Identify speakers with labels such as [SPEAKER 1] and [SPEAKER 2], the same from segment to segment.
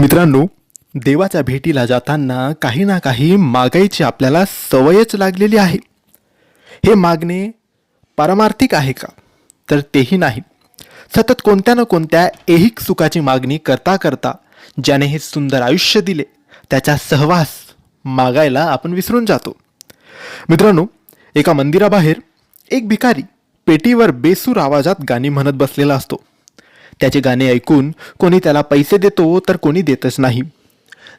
[SPEAKER 1] मित्रांनो देवाच्या भेटीला जाताना काही ना काही मागायची आपल्याला सवयच लागलेली आहे. हे मागणे पारमार्थिक आहे का? तर तेही नाही. सतत कोणत्या ना कोणत्या ऐहिक सुखाची मागणी करता करता ज्याने हे सुंदर आयुष्य दिले त्याचा सहवास मागायला आपण विसरून जातो. मित्रांनो एका मंदिराबाहेर एक भिकारी पेटीवर बेसूर आवाजात गाणी म्हणत बसलेला असतो. त्याचे गाणे ऐकून कोणी त्याला पैसे देतो तर कोणी देतच नाही.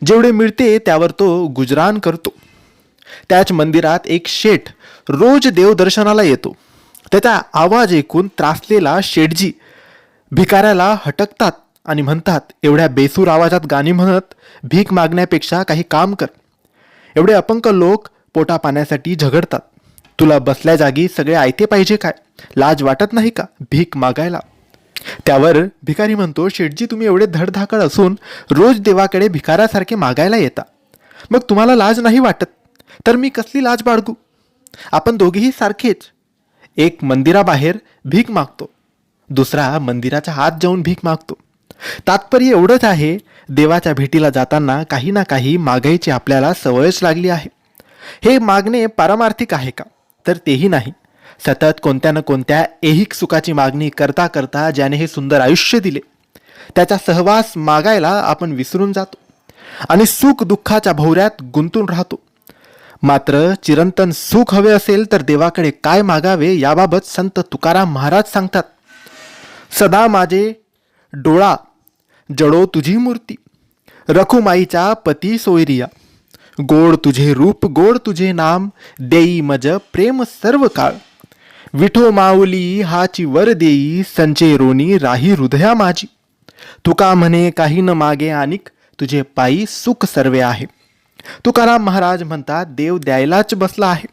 [SPEAKER 1] जेवढे मिळते त्यावर तो गुजरान करतो. त्याच मंदिरात एक शेठ रोज देवदर्शनाला येतो. त्याचा आवाज ऐकून त्रासलेला शेठजी भिकाऱ्याला हटकतात आणि म्हणतात एवढ्या बेसूर आवाजात गाणी म्हणत भीक मागण्यापेक्षा काही काम कर. एवढे अपंक लोक पोटा पाण्यासाठी झगडतात. तुला बसल्या जागी सगळे आयते पाहिजे काय? लाज वाटत नाही का? भीक मागायला. त्यावर भिकारी म्हणतो शेठजी तुम्ही एवढे धडधाकड असून रोज देवाकडे भिकारासारखे मागायला येता. मग तुम्हाला लाज नाही वाटत? तर मी कसली लाज बाळगू? आपण दोघेही सारखेच. एक मंदिराबाहेर भीक मागतो. दुसरा मंदिराच्या आत जाऊन भीक मागतो. तात्पर्य एवढंच आहे देवाच्या भेटीला जाताना काही ना काही मागायची आपल्याला सवयच लागली आहे. हे मागणे पारमार्थिक आहे का? तर तेही नाही. सतत कोणत्या ना कोणत्या ऐहिक सुखाची मागणी करता करता ज्याने हे सुंदर आयुष्य दिले. त्याचा सहवास मागायला आपण विसरून जातो. आणि सुख दुःखाच्या भोवऱ्यात गुंतून राहतो. मात्र चिरंतन सुख हवे असेल तर देवाकडे काय मागावे याबाबत संत तुकाराम महाराज सांगतात. सदा माझे डोळा जडो तुझी मूर्ती रखुमाईच्या पती सोयरिया गोड तुझे रूप गोड तुझे नाम देई मज प्रेम सर्व काळ विठो माऊली हाची वर देई संचे रोनी राही हृदया माझी. तुका म्हणे काही न मागे आणिक तुझे पायी सुख सर्वे आहे. तुकाराम महाराज म्हणतात देव द्यायलाच बसला आहे.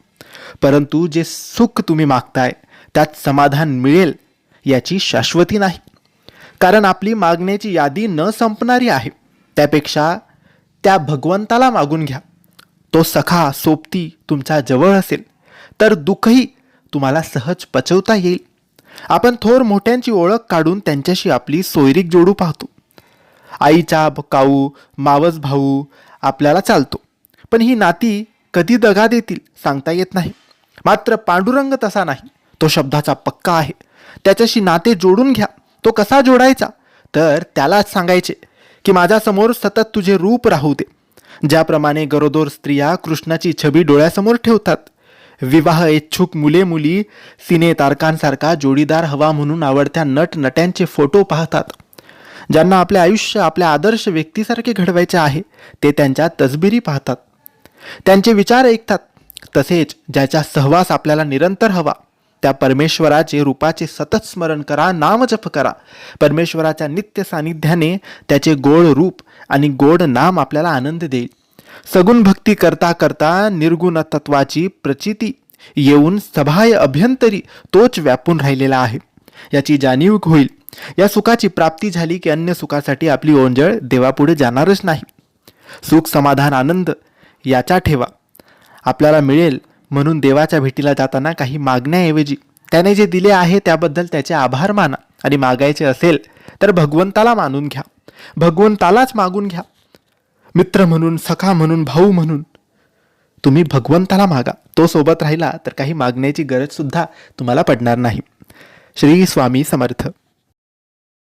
[SPEAKER 1] परंतु जे सुख तुम्ही मागताय त्यात समाधान मिळेल याची शाश्वती नाही. कारण आपली मागण्याची यादी न संपणारी आहे. त्यापेक्षा त्या भगवंताला मागून घ्या. तो सखा सोबती तुमच्या जवळ असेल तर दुःखही तुम्हाला सहज पचवता येईल. आपण थोर मोठ्यांची ओळख काढून त्यांच्याशी आपली सोयरीक जोडू पाहतो. आईचा काऊ मावस भाऊ आपल्याला चालतो. पण ही नाती कधी दगा देतील सांगता येत नाही. मात्र पांडुरंग तसा नाही. तो शब्दाचा पक्का आहे. त्याच्याशी नाते जोडून घ्या. तो कसा जोडायचा? तर त्यालाच सांगायचे की माझ्यासमोर सतत तुझे रूप राहू दे. ज्याप्रमाणे गरोदर स्त्रिया कृष्णाची छबी डोळ्यासमोर ठेवतात. विवाह इच्छुक मुले मुली सिने तारकांसारखा जोडीदार हवा म्हणून आवडत्या नट नट्यांचे फोटो पाहतात. ज्यांना आपले आयुष्य आपल्या आदर्श व्यक्तीसारखे घडवायचे आहे ते त्यांच्या तसबिरी पाहतात. त्यांचे विचार ऐकतात. तसेच ज्याचा सहवास आपल्याला निरंतर हवा त्या परमेश्वराचे रूपाचे सतत स्मरण करा नामजप करा. परमेश्वराच्या नित्य सानिध्याने त्याचे गोड रूप आणि गोड नाम आपल्याला आनंद देईल. सगुण भक्ती करता करता निर्गुण तत्वाची प्रचिती येऊन सभाय अभ्यंतरी तोच व्यापून राहिलेला आहे. याची जाणीव होईल. या सुखाची प्राप्ती झाली की अन्य सुखासाठी आपली ओंजळ देवापुढे जाणारच नाही. सुख समाधान आनंद याचा ठेवा. आपल्याला मिळेल म्हणून देवाच्या भेटीला जाताना काही मागण्याऐवजी. त्याने जे दिले आहे त्याबद्दल त्याचे आभार माना. आणि मागायचे असेल तर भगवंताला मानून घ्या. भगवंतालाच मागून घ्या. मित्र म्हणून सखा म्हणून भाऊ म्हणून. तुम्ही भगवंताला मागा. तो सोबत राहिला तर काही मागण्याची गरजसुद्धा तुम्हाला पडणार नाही. श्री स्वामी समर्थ.